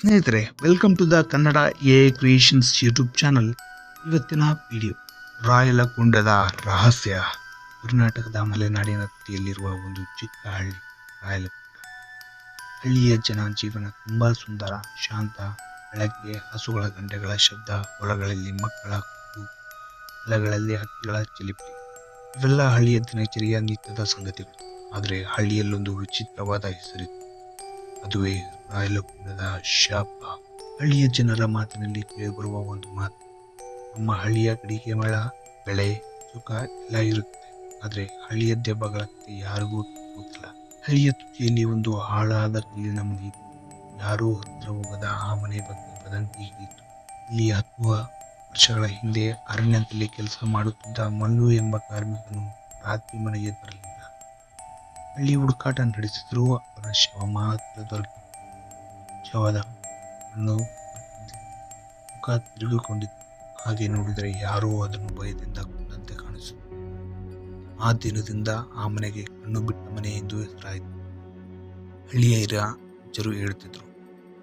ಸ್ನೇಹಿತರೆ welcome to the Kannada A creations YouTube channel ಇವತ್ತಿನ video ರಾಯಲಗುಂಡದ ರಹಸ್ಯ, ಕರ್ನಾಟಕದ ಮಲೆನಾಡಿನ ತುದಿಯಲ್ಲಿರುವ ಒಂದು ಚಿಕ್ಕ ಹಳ್ಳಿ ರಾಯಲ ಹಳ್ಳಿಯ ಜನ ಜೀವನ ತುಂಬ ಸುಂದರ, ಶಾಂತ, ಬೆಳಗ್ಗೆ ಹಸುಗಳ ಗಂಟೆಗಳ ಶಬ್ದ, ಹೊಲಗಳಲ್ಲಿ ಮಕ್ಕಳ ಕೂಗು, ಹೊಲಗಳಲ್ಲಿ ಹಕ್ಕಿಗಳ ಚಿಲಿಪಿ. ಇವೆಲ್ಲ ಹಳ್ಳಿಯ ದಿನಚರಿಯ ನಿತ್ಯದ ಸಂಗತಿಗಳು. ಆದರೆ ಹಳ್ಳಿಯಲ್ಲೊಂದು ವಿಚಿತ್ರವಾದ ಹೆಸರಿತ್ತು. ಅದುವೇ ರಾಯಲಕುಂಡದ ಶಾಪ. ಹಳ್ಳಿಯ ಜನರ ಮಾತಿನಲ್ಲಿ ಕೇಳಿಬರುವ ಒಂದು ಮಾತು. ನಮ್ಮ ಹಳ್ಳಿಯ ಕಡಿಗೆ ಮಳ, ಬೆಳೆ, ಸುಖ ಎಲ್ಲ ಇರುತ್ತೆ. ಆದರೆ ಹಳ್ಳಿಯ ದೆಬ್ಬಗಳ ಕಥೆ ಯಾರಿಗೂ ಗೊತ್ತಿಲ್ಲ. ಹಳ್ಳಿಯ ತುದಿಯಲ್ಲಿ ಒಂದು ಹಾಳಾದ ಕಲ್ಲಿನ ಮನೆ ಇತ್ತು. ಯಾರೂ ಹತ್ರ ಹೋಗದ ಆ ಮನೆ ಬಗ್ಗೆ ವದಂತಿ ಇಲ್ಲಿ ಹತ್ತು ವರ್ಷಗಳ ಹಿಂದೆ ಅರಣ್ಯದಲ್ಲಿ ಕೆಲಸ ಮಾಡುತ್ತಿದ್ದ ಮಲ್ಲು ಎಂಬ ಕಾರ್ಮಿಕನು ರಾತ್ರಿ ಮನೆಗೆ ಬರಲಿಲ್ಲ. ಹಳ್ಳಿ ಹುಡುಕಾಟ ನಡೆಸಿದರೂ ಅವರ ಶವ ಮಾತ್ರ ದೊರಕಿತು ಶವದ ಮುಖ ತಿರುಗಿಕೊಂಡಿತ್ತು ಹಾಗೆ ನೋಡಿದರೆ ಯಾರೋ ಅದನ್ನು ಭಯದಿಂದ ಕೊಂದಂತೆ ಕಾಣಿಸಿತು ಆ ದಿನದಿಂದ ಆ ಮನೆಗೆ ಕಣ್ಣು ಬಿಟ್ಟ ಮನೆ ಎಂದು ಹೆಸರಾಯಿತು. ಹಳ್ಳಿಯ ಹಿರಿಯ ಜರು ಹೇಳುತ್ತಿದ್ರು,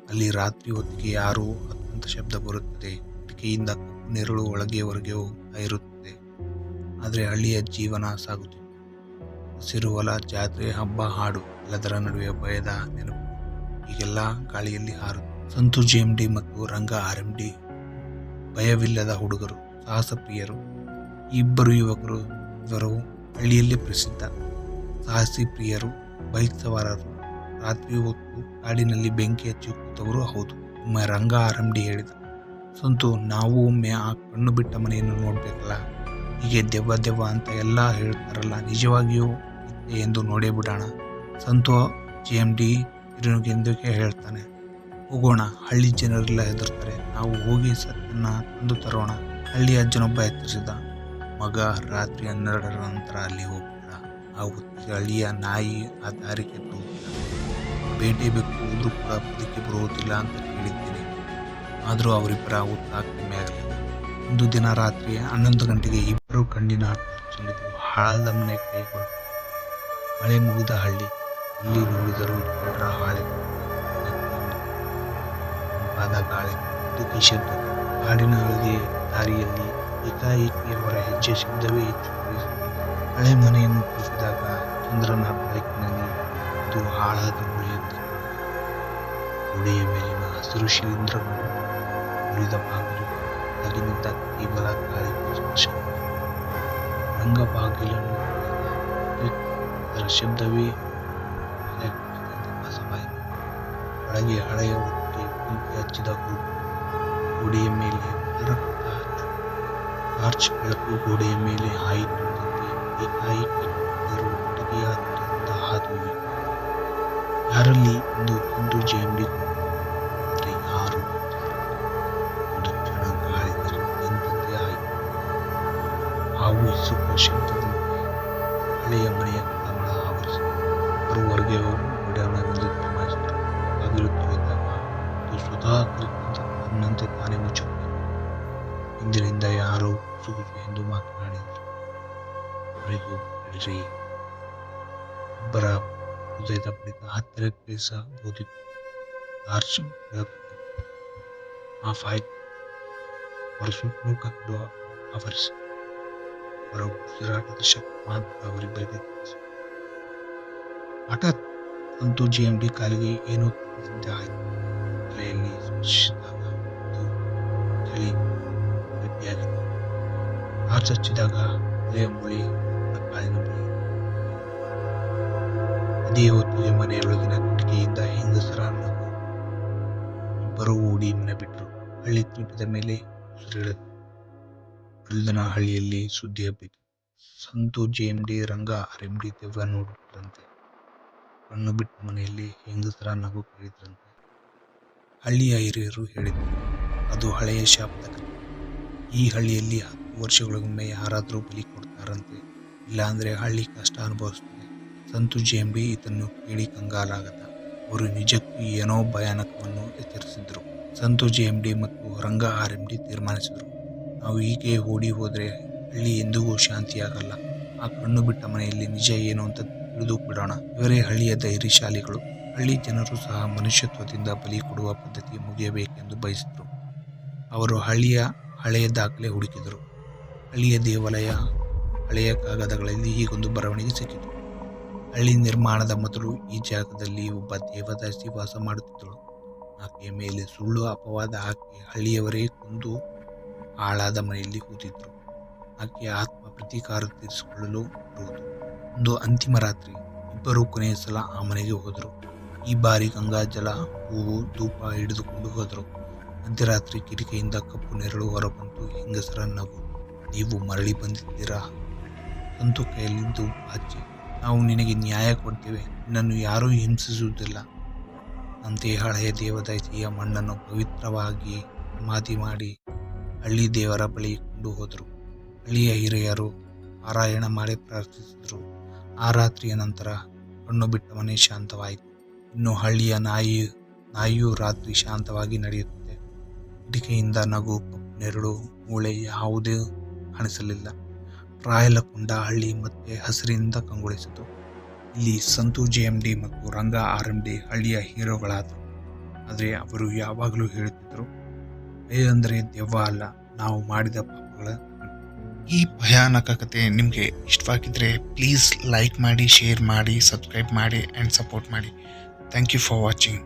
ಅಲ್ಲಿ ರಾತ್ರಿ ಹೊತ್ತಿಗೆ ಯಾರೋ ಅತ್ಯಂತ ಶಬ್ದ ಬರುತ್ತದೆ. ಕಿಟಕಿಯಿಂದ ನೆರಳು ಒಳಗೆ ಹೊರಗೆ ಹೋಗ್ತಾ ಇರುತ್ತದೆ. ಆದರೆ ಹಳ್ಳಿಯ ಜೀವನ ಸಾಗುತ್ತಿತ್ತು ಹಸಿರು ಹೊಲ ಜಾತ್ರೆ, ಹಬ್ಬ, ಹಾಡು ಎಲ್ಲದರ ನಡುವೆ ಭಯದ ನೆನಪು. ಈಗೆಲ್ಲ ಗಾಳಿಯಲ್ಲಿ ಹಾರು ಸಂತು ಜಿ ಎಂ ಡಿ ಮತ್ತು ರಂಗ ಆರ್ ಎಂ ಭಯವಿಲ್ಲದ ಹುಡುಗರು ಸಾಹಸ ಪ್ರಿಯರು ಇಬ್ಬರು ಯುವಕರು ಇವರು ಹಳ್ಳಿಯಲ್ಲಿ ಪ್ರಸಿದ್ಧ. ಸಾಹಸಿ ಪ್ರಿಯರು ಬೈಕ್ ಸವಾರರು ರಾತ್ರಿ ಹೊತ್ತು ಕಾಡಿನಲ್ಲಿ ಬೆಂಕಿ ಹಚ್ಚಿ ಕೂತವರು ಹೌದು. ರಂಗ ಆರ್ ಎಂ ಡಿ ಹೇಳಿದ, ಸಂತು, ನಾವು ಒಮ್ಮೆ ಆ ಕಣ್ಣು ಬಿಟ್ಟ ಮನೆಯನ್ನು ನೋಡ್ಬೇಕಲ್ಲ? ಹೀಗೆ ದೆವ್ವ ದೆವ್ವ ಅಂತ ಎಲ್ಲ ಹೇಳ್ತಾರಲ್ಲ, ನಿಜವಾಗಿಯೂ ಎಂದು ನೋಡೇ ಬಿಡೋಣ. ಸಂತೋ, ಜಿ ಎಂ ಡಿ ಹಿರಿಯನಿಗೆಂದಕ್ಕೆ ಹೇಳ್ತಾನೆ. ಹೋಗೋಣ, ಹಳ್ಳಿ ಜನರೆಲ್ಲ ಹೆದರ್ತಾರೆ. ನಾವು ಹೋಗಿ ಸತ್ತನ್ನ ತಂದು ತರೋಣ. ಹಳ್ಳಿ ಅಜ್ಜನೊಬ್ಬ ಎತ್ತರಿಸಿದ. ಮಗ ರಾತ್ರಿ ಹನ್ನೆರಡರ ನಂತರ ಅಲ್ಲಿ ಹೋಗ್ಬೇಡ ಆ ಹಳ್ಳಿಯ ನಾಯಿ ಆ ದಾರಿ ಕೆಟ್ಟು ಹೋಗ್ಬೇಡ. ಬೇಟೆ ಬೆಕ್ಕು ಹೋದ್ರೂ ಕೂಡ ಬದುಕಿ ಬರುವುದಿಲ್ಲ ಅಂತ ಕೇಳಿದ್ದೇನೆ. ಆದರೂ ಅವರಿಬ್ಬರ ಕಮ್ಮಿ ಆಗಲಿಲ್ಲ ಒಂದು ದಿನ ರಾತ್ರಿ ಹನ್ನೊಂದು ಗಂಟೆಗೆ ಇಬ್ಬರು ಕಣ್ಣಿನ ಚೆಲ್ಲಿದ್ರು ಹಾಳದ ಮನೆ ಕೈ ಹೊರಟು ಮಳೆ ಮುಗಿದ ಹಳ್ಳಿ ಇಲ್ಲಿ ನೋಡಿದರೂ ಎಲ್ಲರ ಹಾಳೆ ಪಾದ ಗಾಳಿ ದುಃಖಿ ಶಬ್ದ, ಕಾಡಿನ ಒಳಗೆ ದಾರಿಯಲ್ಲಿ ಏಕಾಏಕಿ ಅವರ ಹೆಜ್ಜೆ ಶಬ್ದವೇ. ಹಳೆ ಮನೆಯನ್ನು ತಲುಪಿದಾಗ ಚಂದ್ರನ ಬೆಳಕಿನಲ್ಲಿ ಇದು ಹಾಳಾದ ಮುಳಿಯುತ್ತೆ ಗೋಡೆಯ ಮೇಲಿನ ಹಸಿರು ಶಿಲೀಂಧ್ರಗಳು ಮುರಿದ ಬಾಗಿಲು ಒಳಗಿನಿಂದ ಕೇವಲ ಗಾಳಿ ಸ್ಪರ್ಶ ರಂಗ ಬಾಗಿಲನ್ನು ತೆರೆದ. ಅದರ ಶಬ್ದವೇ ಮನೆ ಕಟ್ಟಿದಂತೆ ಭಾಸವಾಯಿತು ಒಳಗೆ ಹಳೆಯ ಹೊತ್ತಿಗೆ ಬೆಂಕಿ ಹಚ್ಚಿದ ಹುಡುಗ ಗೋಡೆಯ ಮೇಲೆ ರಕ್ತ ಟಾರ್ಚ್ ಬೆಳಕು ಗೋಡೆಯ ಮೇಲೆ ಹಾಯಿತು ಏಕಾಏಕಿ ಎಲ್ಲರೂ ಕಿಟಕಿಯ ಹತ್ತಿರದಿಂದ ಹಾದು ಹೋಯಿತು ಯಾರಲ್ಲಿ ಹಾವು ಇಸುವ ಶಬ್ದದಂತೆ ಹಳೆಯ ಮನೆಯ ಆವರಿಸಿತು ಅವರು ಹೊರಗೆ ಹೋಗಿ ನೋಡೋಣವೆಂದು ತೀರ್ಮಾನಿಸಿದರು ಬಾಗಿಲು ತೆರೆದಾಗ ಅದು ಸ್ವತಃ ತನ್ನಂತೆ ತಾನೇ ಮುಚ್ಚುತ್ತದೆ ಹಿಂದಿನಿಂದ ಯಾರೋ ಸುಗುದು ಎಂದು ಮಾತನಾಡಿದರು. ಅವರಿಗೂ ಬಿಡಿರಿ ಇಬ್ಬರ ಹೃದಯದ ಬಳಿಕ ಹತ್ತಿರಕ್ಕೆ ಸಹಬೋದಿತ್ತು ಟಾರ್ಚ್ ಬೆಳಕು ಆಫ್ ಆಯ್ತು ಅವರ ಸುತ್ತಲೂ ಕತ್ತಲು ಆವರಿಸಿ ಅವರಿಬ್ಬರಿಗೆ. ಹಠಾತ್ ಅಂತೂ ಜಿ ಎಂ ಡಿ ಕಾಲಿಗೆ ಏನೋ ಆಯಿತು. ತಲೆಯಲ್ಲಿ ಸ್ಪರ್ಶಿಸಿದಾಗ ಚಳಿ ಗಟ್ಟಿಯಾಗಿತ್ತು. ಕಾಲಿನ ಬಳಿ ಅದೇ ಹೊತ್ತಿಗೆ ಮನೆಯೊಳಗಿನ ಕಿಟಕಿಯಿಂದ ಹೆಂಗಸರ ಇಬ್ಬರೂ ಓಡಿ ಮನೆ ಬಿಟ್ಟರು ಹಳ್ಳಿ ತಲುಪಿದ ಮೇಲೆ ಮರುದಿನ ಹಳ್ಳಿಯಲ್ಲಿ ಸುದ್ದಿ ಹಬ್ಬಿತು Santu J M D, Ranga, R M D ದೆವ್ವ ನೋಡಿದ್ರಂತೆ ಕಣ್ಣು ಬಿಟ್ಟು ಮನೆಯಲ್ಲಿ ಹೆಂಗಸರ ನಗು ಕೇಳಿದ್ರಂತೆ ಹಳ್ಳಿಯ ಹಿರಿಯರು ಹೇಳಿದರು, ಅದು ಹಳೆಯ ಶಾಪದ ಈ ಹಳ್ಳಿಯಲ್ಲಿ ಹತ್ತು ವರ್ಷಗಳಿಗೊಮ್ಮೆ ಯಾರಾದರೂ ಬಲಿ ಕೊಡ್ತಾರಂತೆ. ಇಲ್ಲಾಂದ್ರೆ ಹಳ್ಳಿ ಕಷ್ಟ ಅನುಭವಿಸುತ್ತೆ. ಸಂತು ಜೆ ಎಂ ಡಿ ಇದನ್ನು ಕೇಳಿ ಕಂಗಾಲಾಗದ. ಅವರು ನಿಜಕ್ಕೂ ಏನೋ ಭಯಾನಕವನ್ನು ಎಚ್ಚರಿಸಿದ್ರು. ಸಂತು ಜೆ ಎಂ ಡಿ ಮತ್ತು ರಂಗ, ಆರ್ ಎಂ ಡಿ ತೀರ್ಮಾನಿಸಿದರು. ನಾವು ಹೀಗೆ ಓಡಿ ಹೋದರೆ ಹಳ್ಳಿ ಎಂದಿಗೂ ಶಾಂತಿಯಾಗಲ್ಲ. ಆ ಕಣ್ಣು ಬಿಟ್ಟ ಮನೆಯಲ್ಲಿ ನಿಜ ಏನು ಅಂತ ತಿಳಿದು ಬಿಡೋಣ ಇವರೇ ಹಳ್ಳಿಯ ಧೈರ್ಯಶಾಲಿಗಳು. ಹಳ್ಳಿ ಜನರು ಸಹ ಮನುಷ್ಯತ್ವದಿಂದ ಬಲಿ ಕೊಡುವ ಪದ್ಧತಿ ಮುಗಿಯಬೇಕೆಂದು ಬಯಸಿದರು. ಅವರು ಹಳ್ಳಿಯ ಹಳೆಯ ದಾಖಲೆ ಹುಡುಕಿದರು. ಹಳ್ಳಿಯ ದೇವಾಲಯ, ಹಳೆಯ ಕಾಗದಗಳಲ್ಲಿ ಹೀಗೊಂದು ಬರವಣಿಗೆ ಸಿಕ್ಕಿತು. ಹಳ್ಳಿ ನಿರ್ಮಾಣದ ಮೊದಲು ಈ ಜಾಗದಲ್ಲಿ ಒಬ್ಬ ದೇವದಾಸಿ ವಾಸ ಮಾಡುತ್ತಿದ್ದಳು. ಆಕೆಯ ಮೇಲೆ ಸುಳ್ಳು ಅಪವಾದ ಹಾಕಿ ಹಳ್ಳಿಯವರೇ ಕೊಂದು ಹಾಳಾದ ಮನೆಯಲ್ಲಿ ಕೂತಿದ್ದರು ಆಕೆಯ ಆತ್ಮ ಪ್ರತೀಕಾರ ತೀರಿಸಿಕೊಳ್ಳಲು ಬರುವುದು ಒಂದು ಅಂತಿಮ ರಾತ್ರಿ, ಇಬ್ಬರು ಕೊನೆಯ ಸಲ ಆ ಮನೆಗೆ ಹೋದರು. ಈ ಬಾರಿ ಗಂಗಾಜಲ ಹೂವು, ಧೂಪ ಹಿಡಿದುಕೊಂಡು ಹೋದರು. ಮಧ್ಯರಾತ್ರಿ ಕಿಟಕಿಯಿಂದ ಕಪ್ಪು ನೆರಳು ಹೊರಬಂತು ಹೆಂಗಸರ ನಗು. ನೀವು ಮರಳಿ ಬಂದಿದ್ದೀರಾ? ಸಂತು ಕೈಯಲ್ಲಿದ್ದು ಅಜ್ಜಿ ನಾವು ನಿನಗೆ ನ್ಯಾಯ ಕೊಡ್ತೇವೆ. ನನ್ನನ್ನು ಯಾರೂ ಹಿಂಸಿಸುವುದಿಲ್ಲ. ಅಂತೆ ಹಳೆಯ ದೇವದಾಯಿತಿಯ ಮಣ್ಣನ್ನು ಪವಿತ್ರವಾಗಿ ಸಮಾಧಿ ಮಾಡಿ ಹಳ್ಳಿ ದೇವರ ಬಳಿ ಕೊಂಡು ಹೋದರು. ಹಳ್ಳಿಯ ಹಿರಿಯರು ಪಾರಾಯಣ ಮಾಡಿ ಪ್ರಾರ್ಥಿಸಿದರು. ಆ ರಾತ್ರಿಯ ನಂತರ ಕಣ್ಣು ಬಿಟ್ಟ ಮನೆ ಶಾಂತವಾಯಿತು. ಇನ್ನು ಹಳ್ಳಿಯ ನಾಯಿ, ನಾಯಿಯು ರಾತ್ರಿ ಶಾಂತವಾಗಿ ನಡೆಯುತ್ತದೆ. ಕಿಟಕಿಯಿಂದ ನಗು, ನೆರಳು, ಮೂಳೆ ಯಾವುದೇ ಕಾಣಿಸಲಿಲ್ಲ. ರಾಯಲಕೊಂಡ ಹಳ್ಳಿ ಮತ್ತೆ ಹಸಿರಿನಿಂದ ಕಂಗೊಳಿಸಿತು. ಇಲ್ಲಿ ಸಂತು ಜೆ ಎಂ ಡಿ ಮತ್ತು ರಂಗ ಆರ್ ಎಂ ಡಿ ಹಳ್ಳಿಯ ಹೀರೋಗಳಾದರು. ಆದರೆ ಅವರು ಯಾವಾಗಲೂ ಹೇಳುತ್ತಿದ್ದರು ಅಂದರೆ ದೆವ್ವ ಅಲ್ಲ, ನಾವು ಮಾಡಿದ ಪಾಪಗಳ ಈ ಭಯಾನಕ ಕತೆ ನಿಮಗೆ ಇಷ್ಟವಾಗಿದ್ದರೆ ಪ್ಲೀಸ್ ಲೈಕ್ ಮಾಡಿ ಶೇರ್ ಮಾಡಿ ಸಬ್ಸ್ಕ್ರೈಬ್ ಮಾಡಿ ಆ್ಯಂಡ್ ಸಪೋರ್ಟ್ ಮಾಡಿ. Thank you for watching